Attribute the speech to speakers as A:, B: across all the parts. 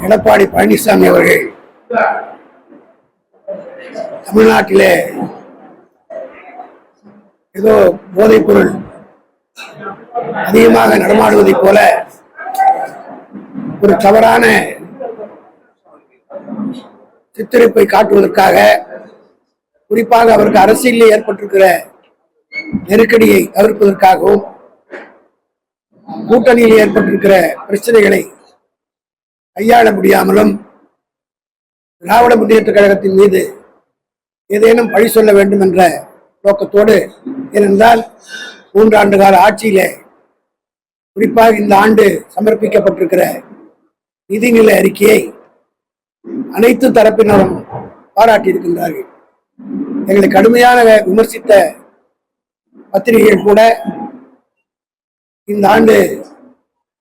A: எடப்பாடி பழனிசாமி அவர்கள் தமிழ்நாட்டிலே ஏதோ போதைப் பொருள் அதிகமாக நடமாடுவதைப் போல ஒரு தவறான சித்தரிப்பை காட்டுவதற்காக குறிப்பாக அவருக்கு அரசியலில் ஏற்பட்டிருக்கிற நெருக்கடியை தவிர்ப்பதற்காகவும் கூட்டணியில் ஏற்பட்டிருக்கிற பிரச்சனைகளை கையாள முடியாமலும் திராவிட முன்னேற்ற கழகத்தின் மீது ஏதேனும் பழி சொல்ல வேண்டும் என்ற நோக்கத்தோடு ஏனென்றால் மூன்றாண்டு கால ஆட்சியிலே குறிப்பாக இந்த ஆண்டு சமர்ப்பிக்கப்பட்டிருக்கிற நிதிநிலை அறிக்கையை அனைத்து தரப்பினரும் பாராட்டியிருக்கின்றார்கள். எங்களை கடுமையான விமர்சித்த பத்திரிகைகள் கூட இந்த ஆண்டு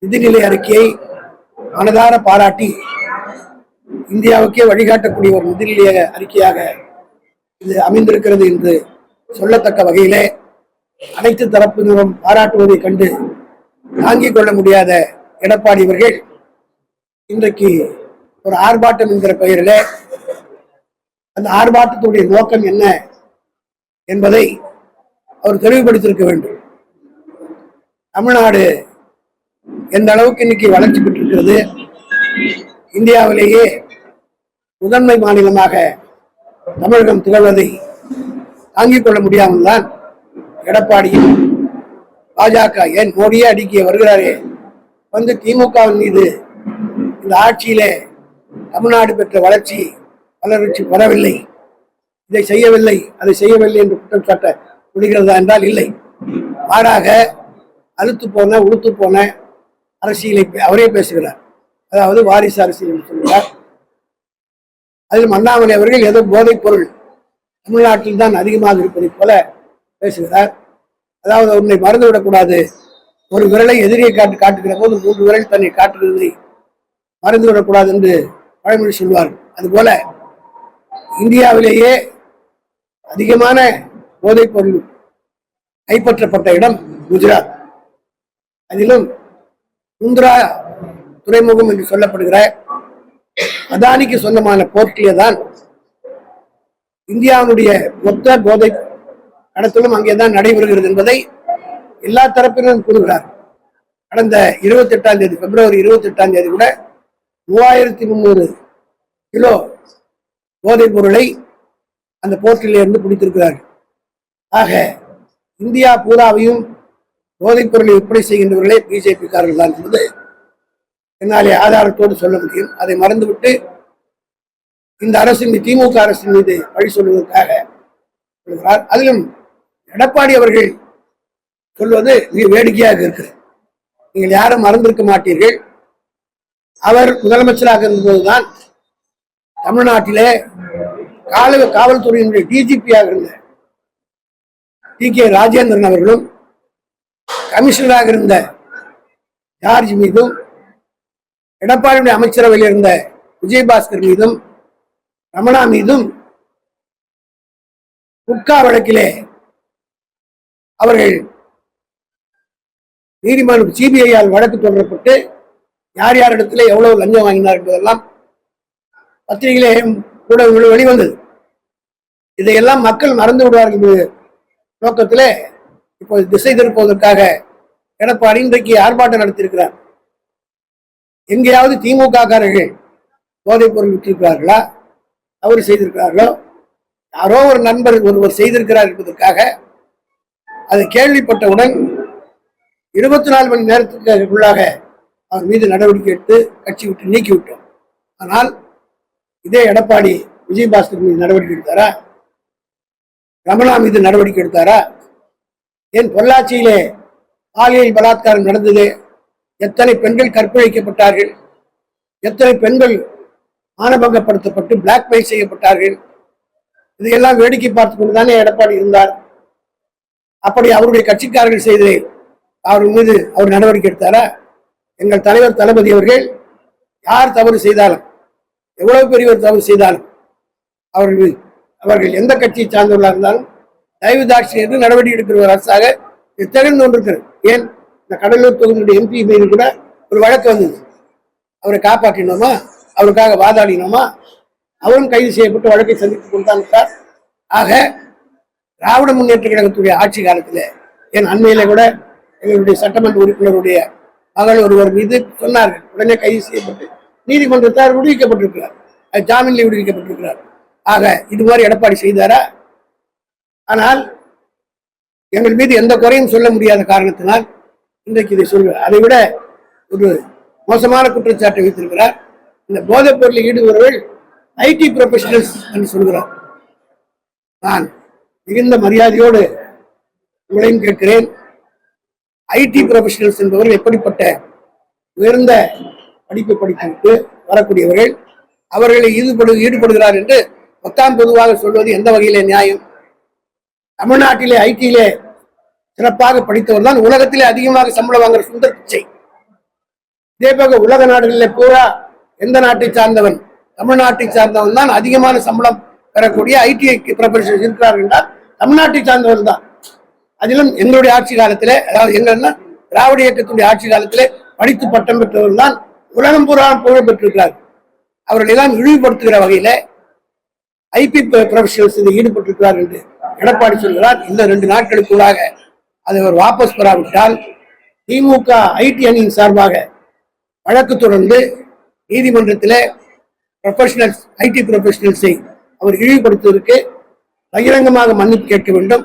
A: நிதிநிலை அறிக்கையை மனதார பாராட்டி இந்தியாவுக்கே வழிகாட்டக்கூடிய ஒரு முதலிய அறிக்கையாக இது அமைந்திருக்கிறது என்று சொல்லத்தக்க வகையிலே அனைத்து தரப்பினரும் பாராட்டுவதைக் கண்டு தாங்கிக் கொள்ள முடியாத எடப்பாடி அவர்கள் இன்றைக்கு ஒரு ஆர்ப்பாட்டம் என்கிற பெயரிலே அந்த ஆர்ப்பாட்டத்துடைய நோக்கம் என்ன என்பதை அவர் தெளிவுபடுத்தியிருக்க வேண்டும். தமிழ்நாடு எந்த அளவுக்கு இன்னைக்கு வளர்ச்சி பெற்றிருக்கிறது? இந்தியாவிலேயே முதன்மை மாநிலமாக தமிழகம் திகழ்வதை தாங்கிக் கொள்ள முடியாமல் தான் எடப்பாடியும் பாஜக ஏன் மோடியே அடுக்கிய வருகிறாரே? வந்து திமுகவின் மீது இந்த ஆட்சியிலே தமிழ்நாடு பெற்ற வளர்ச்சி வளர்ச்சி பெறவில்லை இதை செய்யவில்லை அதை செய்யவில்லை என்று குற்றம் சாட்ட முடிகிறதா என்றால் இல்லை. மாறாக அழுத்து போன உளுத்து போன அரசியலை பே- அவரே பேசுகிறார். அதாவது வாரிசு அரசியல் என்று சொல்கிறார். அதில் அண்ணாமலை அவர்கள் ஏதோ போதைப் பொருள் தமிழ்நாட்டில் தான் அதிகமாக இருப்பதைப் போல பேசுகிறார். அதாவது உன்னை மறந்து விடக்கூடாது ஒரு விரலை எதிரியை காட்டு காட்டுகிற போது மூன்று விரல் தன்னை காட்டுகிறதை மறந்து விடக்கூடாது என்று பழமொழி சொல்வார். அதுபோல இந்தியாவிலேயே அதிகமான போதைப் பொருள் கைப்பற்றப்பட்ட இடம் குஜராத். அதிலும் சுந்தரா துறைமுகம் என்று சொல்லப்படுகிற அதானிக்கு சொந்தமான போர்ட்டிலே தான் இந்தியாவுடைய மொத்த போதை கடத்தலும் அங்கேதான் நடைபெறுகிறது என்பதை எல்லா தரப்பினரும் கூறுகிறார். கடந்த இருபத்தி எட்டாம் தேதி பிப்ரவரி இருபத்தி எட்டாம் தேதி கூட மூவாயிரத்தி முந்நூறு கிலோ போதைப் பொருளை அந்த போர்ட்டிலே இருந்து பிடித்திருக்கிறார்கள் ஆக இந்தியா பூராவையும் போதைப் பொருளை விற்பனை செய்கின்றவர்களே பிஜேபிக்காரர்கள் தான் என்பது என்னாலே ஆதாரத்தோடு சொல்ல முடியும். அதை மறந்துவிட்டு இந்த அரசின் திமுக அரசின் மீது பழி சொல்வதற்காக சொல்கிறார். அதிலும் எடப்பாடி அவர்கள் சொல்வது மிக வேடிக்கையாக இருக்கிறது. நீங்கள் யாரும் மறந்திருக்க மாட்டீர்கள். அவர் முதலமைச்சராக இருந்தபோதுதான் தமிழ்நாட்டிலே கால காவல்துறையினுடைய டிஜிபியாக இருந்த டி கே ராஜேந்திரன் அவர்களும் கமிஷனராக இருந்த ஜார்ஜ் மீதும் எடப்பாடியுடைய அமைச்சரவையில் இருந்த விஜயபாஸ்கர் மீதும் ரமணா மீதும் குட்கா வழக்கிலே அவர்கள் நீதிமன்றம் சிபிஐயால் வழக்கு தொடரப்பட்டு யார் யார் இடத்துல எவ்வளவு லஞ்சம் வாங்கினார் என்பதெல்லாம் பத்திரிகையிலே கூட வெளிவந்தது. இதையெல்லாம் மக்கள் மறந்து விடுவார்கள் நோக்கத்திலே இப்போது திசை திருப்புவதற்காக எடப்பாடி இன்றைக்கு ஆர்ப்பாட்டம் நடத்தியிருக்கிறார். எங்கேயாவது திமுக காரர்கள் போதைப் பொருள் விட்டிருக்கிறார்களா அவர் செய்திருக்கிறார்களோ? யாரோ ஒரு நண்பர் ஒருவர் செய்திருக்கிறார் என்பதற்காக அதை கேள்விப்பட்டவுடன் இருபத்தி நாலு மணி நேரத்துக்குள்ளாக அவர் மீது நடவடிக்கை எடுத்து கட்சி விட்டு நீக்கிவிட்டோம். ஆனால் இதே எடப்பாடி விஜயபாஸ்கர் மீது நடவடிக்கை எடுத்தாரா? ரமணா மீது நடவடிக்கை எடுத்தாரா? ஏன் பொள்ளாச்சியிலே பாலியல் பலாத்காரம் நடந்தது. எத்தனை பெண்கள் கற்பழிக்கப்பட்டார்கள். எத்தனை பெண்கள் மானபங்கப்படுத்தப்பட்டு பிளாக்மெயில் செய்யப்பட்டார்கள். இதையெல்லாம் வேடிக்கை பார்த்து கொண்டுதானே எடப்பாடி இருந்தார். அப்படி அவருடைய கட்சிக்காரர்கள் செய்து அவர் மீது அவர் நடவடிக்கை எடுத்தாரா? எங்கள் தலைவர் தளபதி அவர்கள் யார் தவறு செய்தாலும் எவ்வளவு பெரியவர் தவறு செய்தாலும் அவர்கள் அவர்கள் எந்த கட்சியை சார்ந்துள்ளார் இருந்தாலும் தயவு என்று நடவடிக்கை எடுக்கிற ஒரு அரசாக இது திகழ்ந்து கொண்டிருக்கிறது. ஏன்? இந்த கடலூர் தொகுதியுடைய எம்பி மீது கூட ஒரு வழக்கு வந்தது. அவரை காப்பாற்றினோமா? அவருக்காக வாதாடினோமா? அவரும் கைது செய்யப்பட்டு வழக்கை சந்தித்துக் கொண்டுதான் இருக்கிறார் ஆக திராவிட முன்னேற்ற கழகத்துடைய ஆட்சி காலத்தில் என் அண்மையில கூட எங்களுடைய சட்டமன்ற உறுப்பினருடைய மகள் ஒருவர் மீது சொன்னார்கள். உடனே கைது செய்யப்பட்டு நீதிமன்றத்தார் விடுவிக்கப்பட்டிருக்கிறார். ஜாமீனில் விடுவிக்கப்பட்டிருக்கிறார். ஆக இது மாதிரி எடப்பாடி செய்தாரா? ஆனால் எங்கள் மீது எந்த குறையும் சொல்ல முடியாத காரணத்தினால் இன்றைக்கு இதை சொல்கிறார் அதை விட ஒரு மோசமான குற்றச்சாட்டை வைத்திருக்கிறார். இந்த போதைப் பொருளில் ஈடுபவர்கள் ஐடி ப்ரொஃபஷனல்ஸ் என்று சொல்கிறார் நான் மிகுந்த மரியாதையோடு உங்களையும் கேட்கிறேன். ஐடி ப்ரொஃபஷனல்ஸ் என்பவர்கள் எப்படிப்பட்ட உயர்ந்த படிப்பு படித்துவிட்டு வரக்கூடியவர்கள் அவர்களை ஈடுபடு ஈடுபடுகிறார் என்று மொத்தாம் பொதுவாக சொல்வது எந்த வகையில நியாயம்? தமிழ்நாட்டிலே ஐடியிலே சிறப்பாக படித்தவர் தான் உலகத்திலே அதிகமாக சம்பளம் வாங்குற சுந்தர் பிச்சை. இதே போக உலக நாடுகளிலே பூரா எந்த நாட்டை சார்ந்தவன் தமிழ்நாட்டை சார்ந்தவன் தான் அதிகமான சம்பளம் பெறக்கூடிய ஐடிஐக்கு ப்ரொஃபஷனல் இருக்கிறார்கள் என்றால் தமிழ்நாட்டை சார்ந்தவர் தான். அதிலும் எங்களுடைய ஆட்சி காலத்திலே அதாவது எங்கன்னா திராவிட இயக்கத்துடைய ஆட்சி காலத்திலே படித்து பட்டம் பெற்றவர் தான் உலகம் பூரா புகழ் பெற்றிருக்கிறார். அவர்களை தான் இழிவுபடுத்துகிற வகையில் ஐபி ப்ரொஃபஷனல்ஸ் ஈடுபட்டிருக்கிறார் என்று எடப்பாடி சொல்கிறார் இந்த ரெண்டு நாட்களுக்குள்ளாக அதை அவர் வாபஸ் பெறாவிட்டால் திமுக ஐடி அணியின் சார்பாக வழக்கு தொடர்ந்து நீதிமன்றத்தில் ப்ரொஃபஷனல்ஸ் ஐடி ப்ரொஃபஷனல்ஸை அவர் இழிவுபடுத்துவதற்கு பகிரங்கமாக மன்னிப்பு கேட்க வேண்டும்.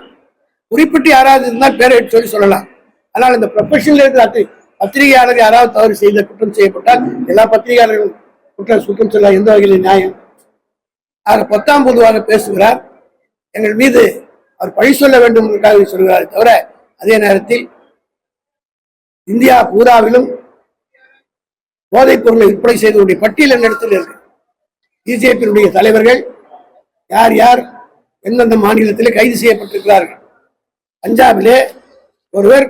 A: குறிப்பிட்டு யாராவது இருந்தால் பேரை சொல்லி சொல்லலாம். ஆனால் இந்த ப்ரொஃபஷனில் இருக்கிற பத்திரிகையாளர் யாராவது தவறு செய்த குற்றம் செய்யப்பட்டால் எல்லா பத்திரிகையாளர்களும் குற்றம் குற்றம் சொல்ல எந்த வகையில் நியாயம். ஆக பத்தாம் பொதுவாக பேசுகிறார். எங்கள் மீது அவர் பழி சொல்ல வேண்டும் என்றாக சொல்கிறார் தவிர அதே நேரத்தில் இந்தியா பூராவிலும் போதைப் பொருளை விற்பனை செய்தவருடைய பட்டியல் என்னிடத்தில் இருக்கு. பிஜேபியினுடைய தலைவர்கள் யார் யார் எந்தெந்த மாநிலத்திலே கைது செய்யப்பட்டிருக்கிறார்கள். பஞ்சாபிலே ஒருவர்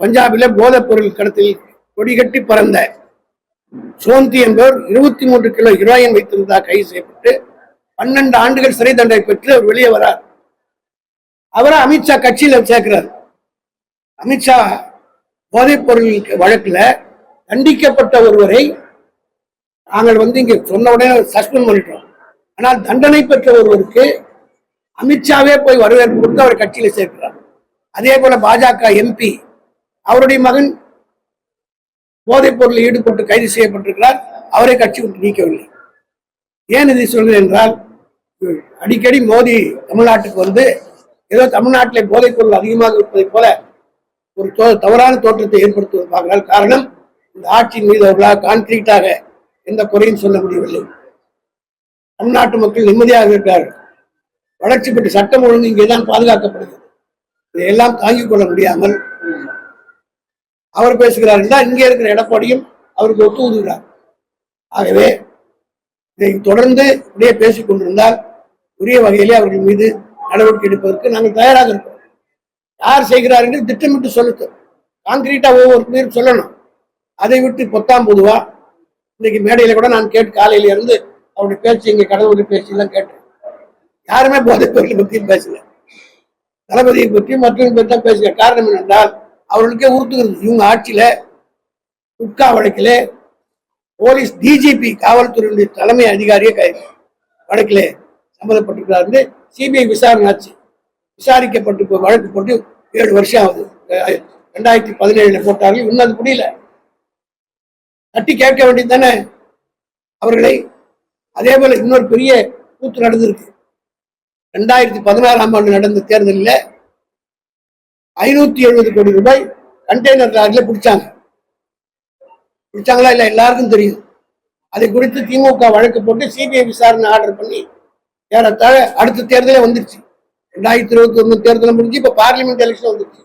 A: பஞ்சாபிலே போதைப் பொருள் கடத்தில் கொடிகட்டி பறந்த சோந்தி என்பவர் இருபத்தி மூன்று கிலோ ஹீரோயின் வைத்திருந்ததாக கைது செய்யப்பட்டு பன்னெண்டு ஆண்டுகள் சிறை தண்டனை பெற்று அவர் வெளியே வரார். அவரை அமித்ஷா கட்சியில சேர்க்கிறார். அமித்ஷா போதைப் பொருள் வழக்குல தண்டிக்கப்பட்ட ஒருவரை நாங்கள் வந்து இங்க சொன்ன உடனே சஸ்பெண்ட் பண்ணிட்டோம். ஆனால் தண்டனை பெற்ற ஒருவருக்கு அமித்ஷாவே போய் வரவேற்பு கொடுத்து அவர் கட்சியில சேர்க்கிறார். அதே போல பாஜக எம்பி அவருடைய மகன் போதைப் பொருளில் ஈடுபட்டு கைது செய்யப்பட்டிருக்கிறார். அவரை கட்சி விட்டு நீக்கவில்லை. ஏன் இதை சொல்கிறேன் என்றால் அடிக்கடி மோடி தமிழ்நாட்டுக்கு வந்து ஏதோ தமிழ்நாட்டிலே போதைப் பொருள் அதிகமாக இருப்பதைப் போல ஒரு தோ- தவறான தோற்றத்தை ஏற்படுத்துவதற்காக காரணம் இந்த ஆட்சியின் மீது அவர்களால் கான்கிரீட்டாக எந்த குறையும் சொல்ல முடியவில்லை. தமிழ்நாட்டு மக்கள் நிம்மதியாக இருக்கிறார்கள். வளர்ச்சி பெற்ற சட்டம் ஒழுங்கு இங்கேதான் பாதுகாக்கப்படுகிறது. இதையெல்லாம் தாங்கிக் கொள்ள முடியாமல் அவர் பேசுகிறார் என்றால் இங்கே இருக்கிற எடப்பாடியும் அவருக்கு ஒத்து ஊதுகிறார் ஆகவே இதை தொடர்ந்து இப்படியே பேசிக் கொண்டிருந்தால் உரிய வகையிலே அவர்கள் மீது நடவடிக்கை எடுப்பதற்கு நாங்கள் தயாராக இருக்கிறோம். யார் செய்கிறார் என்று திட்டமிட்டு சொல்லட்டும் கான்கிரீட்டா ஒவ்வொரு பேரும் சொல்லணும். அதை விட்டு பொத்தாம் பொதுவா? இன்னைக்கு மேடையில கூட நான் கேட்டு காலையில இருந்து அவருடைய பேச்சு இங்க கடவுளுடைய பேச்சு எல்லாம் கேட்டேன். யாருமே போதைப் பொருளை பற்றியும் பேசல. தளபதியை பற்றியும் மற்றவங்க பற்றி தான் பேசுகிற காரணம் என்னென்றால் அவர்களுக்கே உறுத்துகிறது இவங்க ஆட்சியில உட்கா வழக்கிலே போலீஸ் டிஜிபி காவல்துறையினுடைய தலைமை அதிகாரியே கைது. வழக்கிலே சம்மந்தப்பட்டிருக்கிறார் என்று சிபிஐ விசாரணை ஆச்சு விசாரிக்கப்பட்டு வழக்கு போட்டு ஏழு வருஷம் ஆகுது. ரெண்டாயிரத்தி பதினேழுல போட்டார்கள் இன்னும் அது முடியல. தட்டி கேட்க வேண்டியது தானே? அவர்களை அதே போல இன்னொரு பெரிய கூத்து நடந்திருக்கு. ரெண்டாயிரத்தி பதினாறாம் ஆண்டு நடந்த தேர்தலில் ஐநூத்தி எழுபது கோடி ரூபாய் கண்டெய்னர் லாரில பிடிச்சாங்க. பிடிச்சாங்களா இல்லை எல்லாருக்கும் தெரியும். அதை குறித்து திமுக வழக்கு போட்டு சிபிஐ விசாரணை ஆர்டர் பண்ணி ஏறத்தாழ அடுத்த தேர்தலே வந்துருச்சு. ரெண்டாயிரத்தி இருபத்தி ஒன்று தேர்தல் முடிஞ்சு இப்போ பார்லிமெண்ட் எலெக்ஷன் வந்துருச்சு.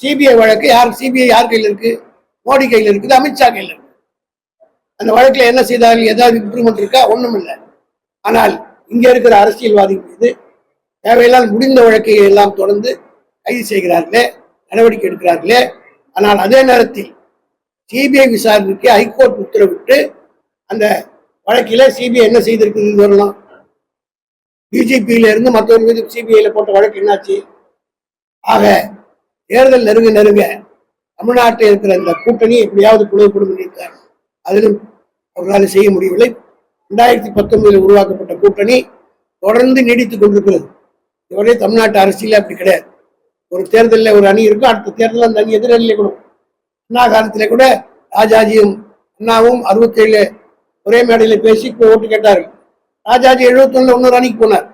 A: சிபிஐ வழக்கு யார் சிபிஐ யார் கையில் இருக்கு? மோடி கையில் இருக்குது அமித்ஷா கையில் இருக்கு. அந்த வழக்கில் என்ன செய்தார்கள் ஏதாவது இம்ப்ரூவ்மெண்ட் இருக்கா? ஒன்றும் இல்லை. ஆனால் இங்கே இருக்கிற அரசியல்வாதி மீது தேவையில்லால் முடிந்த வழக்கை எல்லாம் தொடர்ந்து கைது செய்கிறார்களே நடவடிக்கை எடுக்கிறார்களே. ஆனால் அதே நேரத்தில் சிபிஐ விசாரணைக்கு ஹைகோர்ட் உத்தரவிட்டு அந்த வழக்கில் சிபிஐ என்ன செய்திருக்குன்னு சொல்லலாம். பிஜேபியில இருந்து மற்றவர்கள் மீது சிபிஐல போட்ட வழக்கு என்னாச்சு? ஆக தேர்தல் நெருங்க நெருங்க தமிழ்நாட்டில் இருக்கிற இந்த கூட்டணி எப்படியாவது குழுவுப்படும் பண்ணியிருக்காங்க. அதிலும் அவர்களால் செய்ய முடியவில்லை. ரெண்டாயிரத்தி பத்தொன்பதில் உருவாக்கப்பட்ட கூட்டணி தொடர்ந்து நீடித்துக் கொண்டிருக்கிறது. இதுவரை தமிழ்நாட்டு அரசியல் அப்படி கிடையாது. ஒரு தேர்தலில் ஒரு அணி இருக்கும் அடுத்த தேர்தலில் அந்த அணி எதிரணியிலே கூட. அண்ணா காலத்திலே கூட ராஜாஜியும் அண்ணாவும் அறுபத்தேழு ஒரே மேடையில் பேசி ஓட்டு கேட்டார்கள். ராஜாஜி எழுபத்தொன்னுல இன்னொரு அணிக்கு போனார்.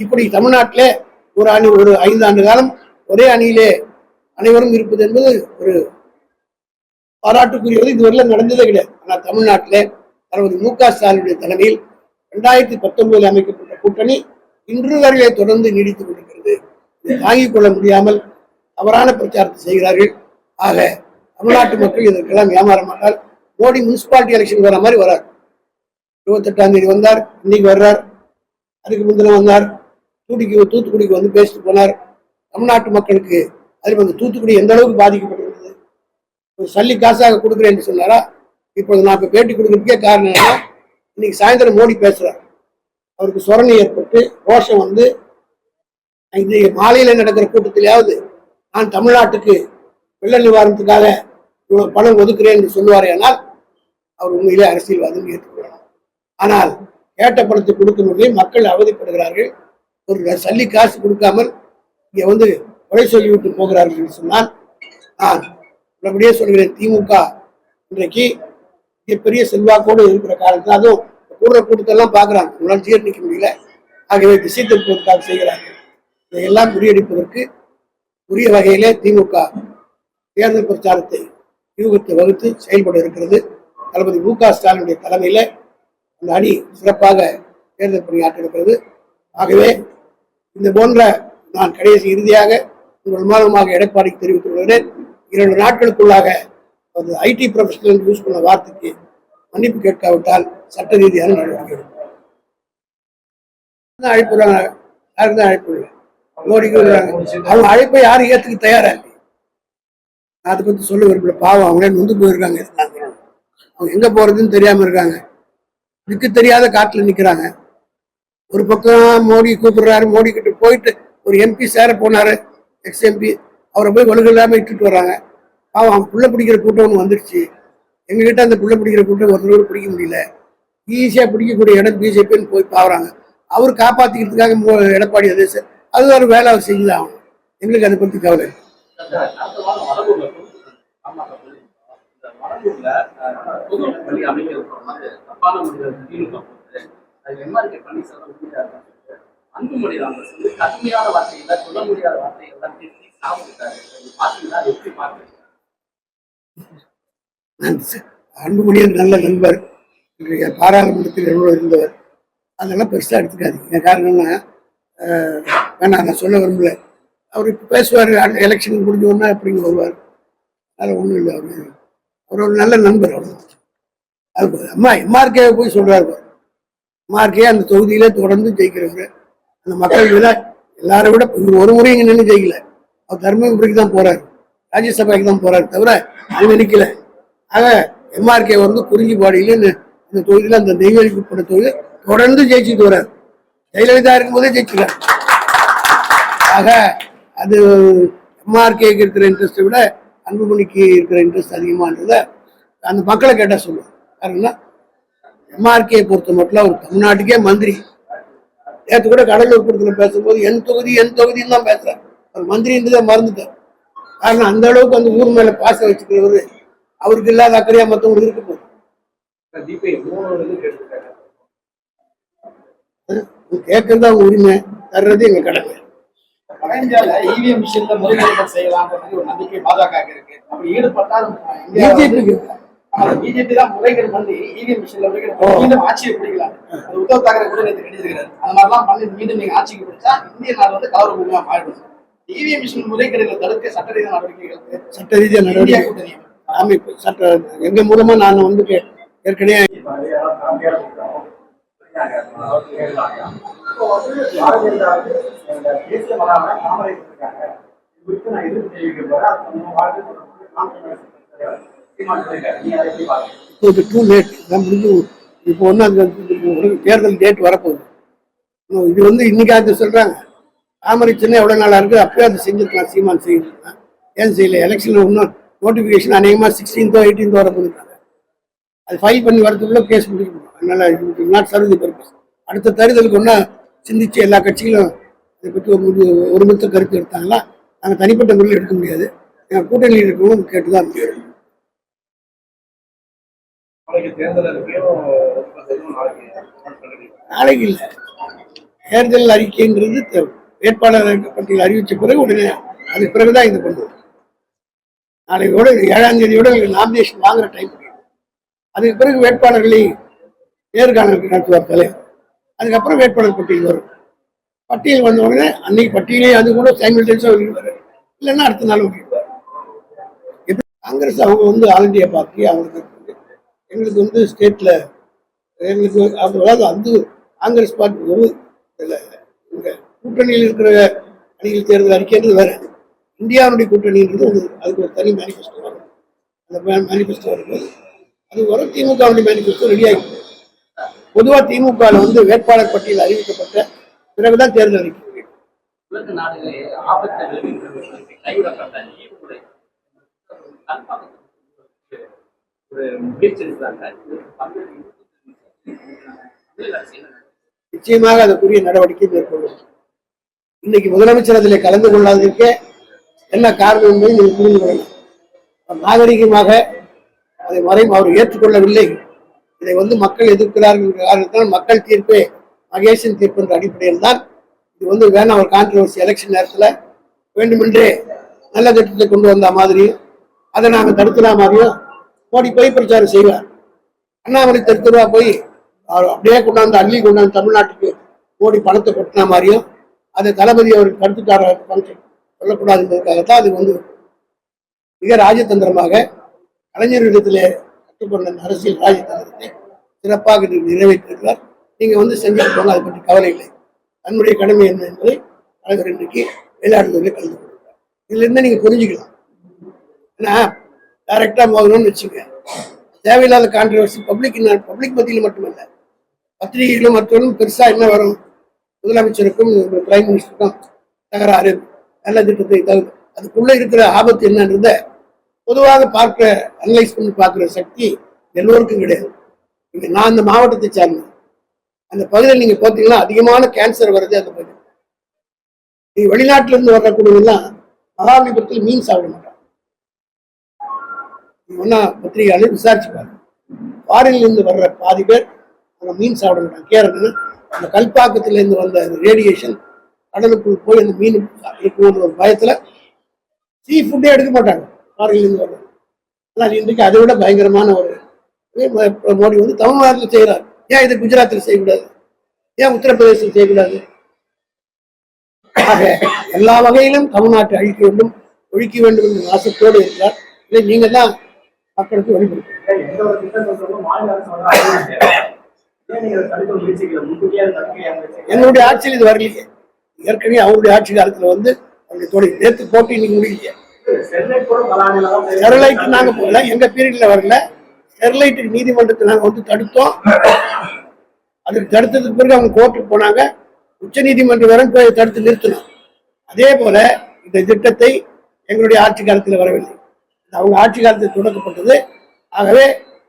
A: இப்படி தமிழ்நாட்டிலே ஒரு அணி ஒரு ஐந்து ஆண்டு காலம் ஒரே அணியிலே அனைவரும் இருப்பது என்பது ஒரு பாராட்டுக்குரியது. இதுவரையிலும் நடந்ததே கிடையாது. ஆனால் தமிழ்நாட்டிலே தளபதி மு க ஸ்டாலினுடைய தலைமையில் ரெண்டாயிரத்தி பத்தொன்பதில் அமைக்கப்பட்ட கூட்டணி இன்று வரையிலே தொடர்ந்து நீடித்துக் கொண்டிருக்கிறது. இதை தாங்கிக் கொள்ள முடியாமல் தவறான பிரச்சாரத்தை செய்கிறார்கள். ஆக தமிழ்நாட்டு மக்கள் இதற்கெல்லாம் ஏமாற மாட்டால் மோடி முனிசிபாலிட்டி எலெக்ஷன் வர மாதிரி வரார் இருபத்தெட்டாம் தேதி வந்தார். இன்னைக்கு வர்றார். அதுக்கு முந்தின வந்தார். தூட்டிக்கு தூத்துக்குடிக்கு வந்து பேசிட்டு போனார். தமிழ்நாட்டு மக்களுக்கு அதில் வந்து தூத்துக்குடி எந்த அளவுக்கு பாதிக்கப்பட்டிருந்தது ஒரு சல்லி காசாக கொடுக்குறேன்னு சொன்னாரா? இப்பொழுது நான் இப்போ பேட்டி கொடுக்குறதுக்கே காரணம் என்னன்னா இன்னைக்கு சாயந்தரம் மோடி பேசுகிறார் அவருக்கு சொரணை ஏற்பட்டு ரோஷம் வந்து இந்த மாலையில் நடக்கிற கூட்டத்திலேயாவது நான் தமிழ்நாட்டுக்கு வெள்ள நிவாரணத்துக்காக இவ்வளோ பணம் ஒதுக்குறேன் என்று சொல்லுவார் ஆனால் அவர் உண்மையிலே அரசியல்வாதம் ஏற்றுக்கிறார் ஆனால் கேட்ட பணத்தை கொடுக்கவில்லை மக்கள் அவதிப்படுகிறார்கள். ஒரு சல்லி காசு கொடுக்காமல் இங்கே வந்து கொலை சொல்லிவிட்டு போகிறார்கள் என்று சொன்னால் நான் உள்ளபடியே சொல்கிறேன் திமுக இன்றைக்கு மிகப்பெரிய செல்வாக்கோடு இருக்கிற காலத்தில் அதுவும் கூடுற கூட்டத்தெல்லாம் பார்க்குறாங்க. உங்களால் ஜீரணிக்க முடியல. ஆகவே திசை திருப்பதற்காக செய்கிறார்கள். இதையெல்லாம் முறியடிப்பதற்கு உரிய வகையிலே திமுக தேர்தல் பிரச்சாரத்தை யூகத்தை வகுத்து செயல்பட இருக்கிறது. தளபதி மு க ஸ்டாலினுடைய தலைமையில அந்த அணி சிறப்பாக தேர்தல் பணியாற்றிருக்கிறது ஆகவே இந்த போன்ற நான் கடைசி இறுதியாக உங்கள் மூலமாக எடப்பாடிக்கு தெரிவித்துக் கொள்கிறேன். இரண்டு நாட்களுக்குள்ளாக அது ஐடி ப்ரொஃபஷனல் யூஸ் பண்ண வார்த்தைக்கு மன்னிப்பு கேட்காவிட்டால் சட்ட ரீதியான நடவடிக்கை எடுக்கும் அழைப்பு யாருக்கு தான் அழைப்பு இல்லை? மோடிக்கு அவங்க அழைப்பை யாரும் ஏத்துக்க தயாரா இல்லை நான் அதை பத்தி சொல்ல விரும்பல. பாவம் அவங்களே நொந்து போயிருக்காங்க அவங்க எங்க போறதுன்னு தெரியாம இருக்காங்க. இதுக்கு தெரியாத காட்டுல நிக்கிறாங்க. ஒரு பக்கம் மோடி கூப்பிடுறாரு மோடி கிட்ட போயிட்டு ஒரு எம்பி சேர போனாரு எக்ஸ் எம்பி அவரை போய் ஒழுங்கு இல்லாம இட்டுட்டு வர்றாங்க பாவம் அவங்க புள்ள பிடிக்கிற கூட்டம் ஒன்று வந்துருச்சு. எங்ககிட்ட அந்த புள்ள பிடிக்கிற கூட்டம் ஒருத்தரோடு பிடிக்க முடியல. ஈஸியா பிடிக்கக்கூடிய இடம் பிஜேபின்னு போய் பாக்குறாங்க. அவர் காப்பாத்திக்கிறதுக்காக எடப்பாடி அது சார் அது ஒரு வேலை அவர் செஞ்சுதான் ஆகணும் எங்களுக்கு அதை பத்தி கவலை இல்லை.
B: தப்பான முடிவு திமுக போகுது. அது எம்ஆர்கே பன்னீர்செல்வம் உறுதியா இருக்காரு. அன்புமணி ராமதாஸ் வந்து கடுமையான வார்த்தைகளை சொல்ல முடியாத வார்த்தைகள்லாம் பேசி சாப்பிட்டாரு இது எப்படி பாக்குறீங்க?
A: அன்புமணியன் நல்ல நண்பர். இன்றைய பாராளுமன்றத்தில் எவ்வளோ இருந்தவர். அதெல்லாம் பெருசாக எடுத்துக்காதீங்க. காரணம்னா வேணாம் நான் சொல்ல விரும்பல. அவர் இப்போ பேசுவார் எலெக்ஷன் முடிஞ்ச உடனே அப்படிங்க வருவார். அதில் ஒன்றும் இல்லை. அவர் அவர் ஒரு நல்ல நண்பர் அவ்வளோதான் அது அம்மா எம்ஆர்கே போய் சொல்றாரு எம்ஆர்கே அந்த தொகுதியிலே தொடர்ந்து ஜெயிக்கிறவர். அந்த மக்கள் விட எல்லாரை விட இவர் ஒரு முறை இங்கே நின்று ஜெயிக்கல. அவர் தர்மபுரிக்கு தான் போறாரு. ராஜ்யசபாக்கு தான் போறாரு தவிர அங்க நிற்கல ஆக எம்ஆர்கே வந்து குறிஞ்சிப்பாடியில இந்த இந்த தொகுதியில அந்த நெய்வேலிக்கு உட்பட்ட தொகுதி தொடர்ந்து ஜெயிச்சுட்டு வர்றார். ஜெயலலிதா இருக்கும்போதே ஜெயிச்சுக்கிறார் ஆக அது எம்ஆர்கேக்கு இருக்கிற இன்ட்ரெஸ்ட்டை விட அன்புமணிக்கு இருக்கிற இன்ட்ரெஸ்ட் அதிகமானதை அந்த மக்களை கேட்டால் சொல்லுவேன் காரணம்னா எம்ஆர்கே பொறுத்த மட்டும் அவர் தமிழ்நாட்டுக்கே மந்திரி. நேற்று கூட கடலூர் கூட்டத்தில் பேசும்போது என் தொகுதி என் தொகுதின்னு தான் பேசுறாரு. அவர் மந்திரின்றதை மறந்துட்டார். காரணம் அந்த அளவுக்கு அந்த ஊர் மேல பாசம் வச்சுக்கிறவர் அவருக்கு இல்லாத அக்கறையா மற்றவங்களுக்கு இருக்க போகுது. கேட்கறது அவங்க உரிமை தர்றது எங்க கடமை. பிஜேபி
C: பிஜேபி தான் முறைகேடு பண்ணி இவிஎம் மிஷின்ல முறைகேடு பண்ணி மீண்டும் ஆட்சியை பிடிக்கலாம் அது உத்தவ் தாக்கரே கூட நேற்று கண்டிருக்கிறாரு அந்த மாதிரிலாம் பண்ணி மீண்டும் நீங்க ஆட்சிக்கு பிடிச்சா இந்திய நாடு வந்து கலவர பூமியா மாறிடும். இவிஎம் மிஷின் முறைகேடுகளை தடுக்க சட்ட ரீதியான நடவடிக்கைகளுக்கு
A: சட்ட ரீதியா
C: இந்தியா
A: நடவடிக்கை.
C: கூட்டணி
A: அமைப்பு சட்ட எங்க மூலமா நான் வந்து ஏற்கனவே
D: தேசிய மலாவை நான் எதிர்ப்பு தெரிவிக்க போறேன்.
A: இப்போ டூ லேட் இதான் முடிஞ்சு இப்போ வந்து அந்த ஒரு தேர்தல் டேட் வரப்போகுது. இது வந்து இன்னைக்காவது சொல்றாங்க. தாமரை சின்ன எவ்வளோ நாளா இருக்கு? அப்பயே அது செஞ்சிருக்கலாம் சீமான் செய்யலாம் ஏன் செய்யல? எலெக்ஷன்ல இன்னும் நோட்டிஃபிகேஷன் அநேகமாக சிக்ஸ்டீன்த்தோ எயிட்டீன்த்தோ வர போயிருக்காங்க அது ஃபைல் பண்ணி வரதுக்குள்ள கேஸ் முடிக்கணும் அதனால நாட் சர்வ் தி பர்பஸ் அடுத்த தேர்தலுக்கு ஒன்றா சிந்திச்சு எல்லா கட்சிகளும் இதை பற்றி ஒரு முடிவு ஒருமித்த கருத்து எடுத்தாங்களா? நாங்கள் தனிப்பட்ட முறையில் எடுக்க முடியாது. எங்கள் கூட்டணியில் இருக்கவும் கேட்டு தான் முடியாது
D: நாளைக்கு
A: இல்ல இல்லை. தேர்தல் அறிக்கைன்றது வேட்பாளர் பட்டியல் அறிவிச்ச பிறகு உடனே அதுக்கு பிறகுதான் இது கொண்டு வரும். நாளையோட ஏழாம் தேதியோட நாமினேஷன் வாங்குற டைம் அதுக்கு பிறகு வேட்பாளர்களை நேர்காணலுக்கு நடத்துவார் தலைவர் அதுக்கப்புறம் வேட்பாளர் பட்டியல் வரும். பட்டியல் வந்த உடனே அன்னைக்கு பட்டியலே அது கூட சைமில்டேன்ஸாக வெளியிடுவார் இல்லைன்னா அடுத்த நாள் வெளியிடுவார் எப்படி காங்கிரஸ் அவங்க வந்து ஆல் இண்டியா பார்ட்டி அவங்களுக்கு எங்களுக்கு வந்து ஸ்டேட்ல எங்களுக்கு அதாவது அந்த காங்கிரஸ் பார்ட்டி ஒரு இதுல இந்த கூட்டணியில் இருக்கிற அணிகள் தேர்தல் அறிக்கைன்றது வேற. இந்தியாவுடைய கூட்டணின்றது ஒரு அதுக்கு ஒரு தனி மேனிஃபெஸ்டோ வரும். அந்த மேனிஃபெஸ்டோ வரும்போது அது வரும். திமுகவுடைய மேனிஃபெஸ்டோ ரெடி பொதுவாக திமுகவில் வந்து வேட்பாளர் பட்டியல் அறிவிக்கப்பட்ட பிறகுதான் தேர்தல் அறிக்கை
B: உலக நாடுகளே ஆபத்தை கைவிடப்பட்ட
A: நிச்சயமாக அதற்குரிய நடவடிக்கை மேற்கொள்ளும். இன்னைக்கு முதலமைச்சர் அதில் கலந்து கொள்ளாததற்கே என்ன காரணம் என்பதை நீங்கள் புரிந்து கொள்ளலாம். நாகரிகமாக அதை வரை அவர் ஏற்றுக்கொள்ளவில்லை. இதை வந்து மக்கள் எதிர்க்கிறார்கள் என்ற காரணத்தால் மக்கள் தீர்ப்பே மகேஷன் தீர்ப்பு என்ற அடிப்படையில் தான் இது வந்து வேணாம் ஒரு கான்ட்ரவர்சி எலெக்ஷன் நேரத்தில் வேண்டுமென்றே நல்ல திட்டத்தை கொண்டு வந்த மாதிரியும் அதை நாங்கள் தடுத்துனா மாதிரியும் மோடி போய் பிரச்சாரம் செய்வார் அண்ணாமலை தெருவா போய் அவர் அப்படியே கொண்டாந்து அள்ளி கொண்டாந்து தமிழ்நாட்டுக்கு மோடி பணத்தை கொட்டின மாதிரியும் அதை தளபதி அவர் தடுத்துட்டார ஃபங்க்ஷன் சொல்லக்கூடாது என்பதற்காகத்தான் அது வந்து மிக ராஜதந்திரமாக கலைஞர்களிடத்திலே கற்றுக்கொண்ட அரசியல் ராஜதந்திரத்தை சிறப்பாக நிறைவேற்றியிருக்கிறார். நிறைவேற்றிருக்கிறார் நீங்க வந்து செஞ்சுட்டு போங்க அதை பற்றி கவலை இல்லை. தன்னுடைய கடமை என்ன என்பதை தலைவர் இன்றைக்கு விளையாடுவதில் கலந்து கொள்கிறார். இதுல இருந்து நீங்க புரிஞ்சுக்கலாம். ஏன்னா டைரக்டா போகணும்னு வச்சுங்க தேவையில்லாத கான்ட்ரவர்சி பப்ளிக் பப்ளிக் மத்தியில் மட்டுமல்ல. பத்திரிகைகளும் மற்றவர்களும் பெருசா என்ன வரும்? முதலமைச்சருக்கும் பிரைம் மினிஸ்டருக்கும் தகராறு நல்ல திட்டத்தை தகுந்த அதுக்குள்ளே இருக்கிற ஆபத்து என்னன்றத பொதுவாக பார்க்க அனலைஸ் பண்ணி பார்க்குற சக்தி எல்லோருக்கும் கிடையாது. நான் அந்த மாவட்டத்தை சார்ந்தேன். அந்த பகுதியில் நீங்க பார்த்தீங்கன்னா அதிகமான கேன்சர் வருது அந்த பகுதி. நீங்கள் வெளிநாட்டிலேருந்து இருந்து மகாபலிபுரத்தில் மீன் சாப்பிட மாட்டாங்க. நீங்க ஒன்னா பத்திரிகையாளர் விசாரிச்சு பாருங்க ஃபாரின்ல இருந்து வர்ற பாதி பேர் அந்த மீன் சாப்பிட மாட்டாங்க அந்த கல்பாக்கத்துல இருந்து வந்த ரேடியேஷன் கடலுக்குள் போய் அந்த மீன் இருக்குன்ற ஒரு பயத்துல சீ ஃபுட்டே எடுக்க மாட்டாங்க ஃபாரின்ல இருந்து ஆனால் இன்றைக்கு அதை விட பயங்கரமான ஒரு மோடி வந்து தமிழ்நாட்டில் செய்கிறார் ஏன் இது குஜராத்தில் செய்யக்கூடாது? ஏன் உத்தரப்பிரதேசத்தில் செய்யக்கூடாது? ஆக எல்லா வகையிலும் தமிழ்நாட்டை அழிக்க வேண்டும் ஒழிக்க வேண்டும் என்ற ஆசைத்தோடு இருக்கிறார். இல்லை நீங்க தான் மக்களுக்கு என்னுடைய ஆட்சியில் இது வரலையே. ஏற்கனவே அவருடைய ஆட்சி காலத்துல வந்து அவருடைய தொழில் நேற்று போட்டி இன்னைக்கு முடியலையே.
D: ஸ்டெர்லைட்
A: நாங்க போகல எங்க பீரியட்ல வரல. ஸ்டெர்லைட் நீதிமன்றத்தை நாங்க வந்து தடுத்தோம். அதுக்கு தடுத்ததுக்கு பிறகு அவங்க கோர்ட்டுக்கு போனாங்க. உச்ச நீதிமன்றம் வரை போய் தடுத்து நிறுத்தணும். அதே போல இந்த திட்டத்தை எங்களுடைய ஆட்சி காலத்தில் வரவில்லை. அவங்க ஆட்சி காலத்தில் தொடக்கப்பட்டது ஆகவே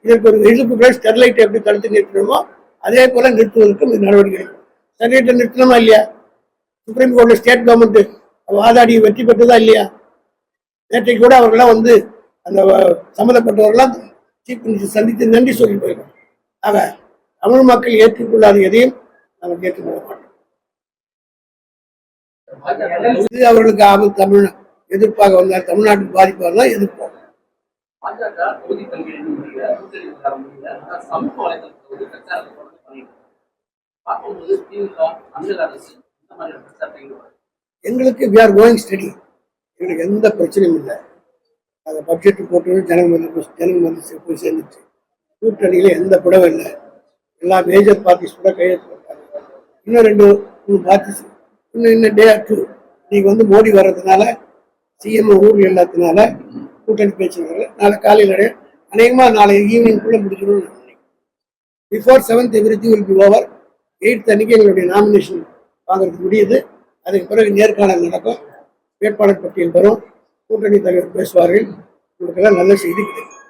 A: இதற்கு ஒரு எதிர்ப்புகளை ஸ்டெர்லைட்டை எப்படி தடுத்து நிறுத்தணுமோ அதே போல நிறுத்துவதற்கும் இது நடவடிக்கை ஸ்டெர்லைட்டை நிறுத்தணுமா இல்லையா? சுப்ரீம் கோர்ட்ல ஸ்டேட் கவர்மெண்ட் வாதாடி வெற்றி பெற்றதா இல்லையா? நேற்றைக்கு கூட அவர்கள்லாம் வந்து அந்த சம்மந்தப்பட்டவர்கள்லாம் சீஃப் மினிஸ்டர் சந்தித்து நன்றி சொல்லி போயிடும் ஆக தமிழ் மக்கள் ஏற்றுக்கொள்ளாத எதையும் நமக்கு ஏற்றுக்கொள்ள மாட்டோம். இது அவர்களுக்கு ஆபத்து. தமிழ் எதிர்ப்பாக வந்தால் தமிழ்நாட்டுக்கு பாதிப்பாக தான் எதிர்ப்போம்.
B: வந்து
A: எங்களுக்கு வி ஆர் கோயிங் ஸ்டடி எங்களுக்கு எந்த பிரச்சனையும் இல்லை. அந்த பட்ஜெட் போட்டு ஜனங்க போய் ஜனங்க மத்தியில் போய் சேர்ந்துச்சு. கூட்டணியில் எந்த புடவும் இல்லை. எல்லா மேஜர் பார்ட்டிஸ் கூட கையெழுத்து போட்டாங்க. இன்னும் ரெண்டு மூணு பார்ட்டிஸ் இன்னும் இன்னும் டே டூ இன்னைக்கு வந்து மோடி வர்றதுனால சிஎம் ஊரில் இல்லாததுனால கூட்டணி பேச்சுனால நாளை காலையில் அநேகமாக நாளை ஈவினிங்குள்ளே முடிக்கணும்னு நான் நினைக்கிறேன். Before seventh everything will be over eighth அன்னைக்கு எங்களுடைய நாமினேஷன் வாங்குறது முடியுது. அதுக்கு பிறகு நேர்காணல் நடக்கும். வேட்பாளர் பட்டியல் வரும். கூட்டணி தலைவர் பேசுவார்கள். உங்களுக்கெல்லாம் நல்ல செய்தி கிடைக்கும்.